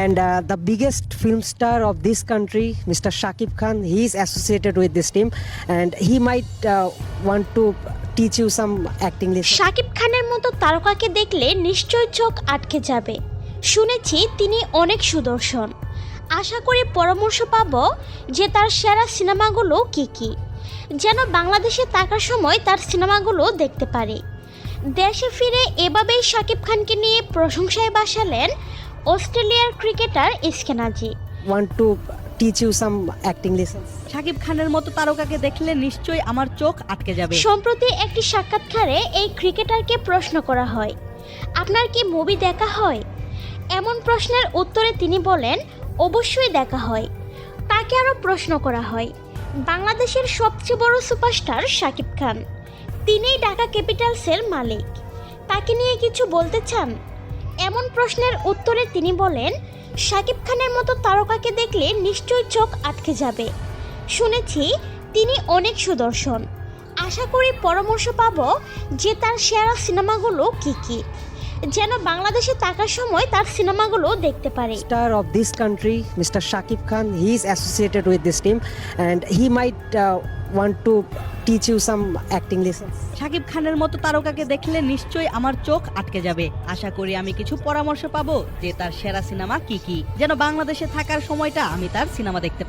And uh, the biggest film star of this country, Mr. Shakib Khan, he is associated with this team, and he might uh, want to teach you some acting lessons. Shakib খানের মতো তারকাকে দেখলে নিশ্চয় চোখ আটকে যাবে শুনেছি তিনি অনেক সুদর্শন আশা করি পরামর্শ পাব যে তার সেরা সিনেমাগুলো কি কি যেন বাংলাদেশে থাকার সময় তার সিনেমাগুলো দেখতে পারি দেশে ফিরে এভাবেই শাকিব খানকে নিয়ে প্রশংসায় বাসালেন অস্ট্রেলিয়ার cricketer Eskenazi. Want to teach you some acting lessons. Shakib খানের মতো তারকাকে দেখলে নিশ্চয়ই আমার চোখ আটকে যাবে। সম্প্রতি একটি সাক্ষাৎকারে এই ক্রিকেটারকে প্রশ্ন করা হয় আপনার কি মুভি দেখা হয়? এমন প্রশ্নের উত্তরে তিনি বলেন অবশ্যই দেখা হয়। তাকে আরও প্রশ্ন করা হয় বাংলাদেশের সবচেয়ে বড় সুপারস্টার শাকিব খান তিনিই ঢাকা ক্যাপিটালসের মালিক। তাকে নিয়ে কিছু বলতে চান? এমন প্রশ্নের উত্তরে তিনি বলেন শাকিব খানের মতো তারকাকে দেখলে নিশ্চয়ই চোখ আটকে যাবে। শুনেছি, তিনি অনেক সুদর্শন। আশা করি পরামর্শ পাব যে তার সেরা সিনেমাগুলো কী কি। যেন বাংলাদেশে থাকার সময় তার সিনেমাগুলো দেখতে পারি। Star of this country mister Shakib Khan is associated with this team, and he might uh, want to teach you some acting lessons. Shakib খানের মতো তারকাকে দেখলে নিশ্চয়ই আমার চোখ আটকে যাবে। আশা করি আমি কিছু পরামর্শ পাবো যে তার সেরা সিনেমা কি কি। যেন বাংলাদেশে থাকার সময়টা আমি তার সিনেমা দেখতে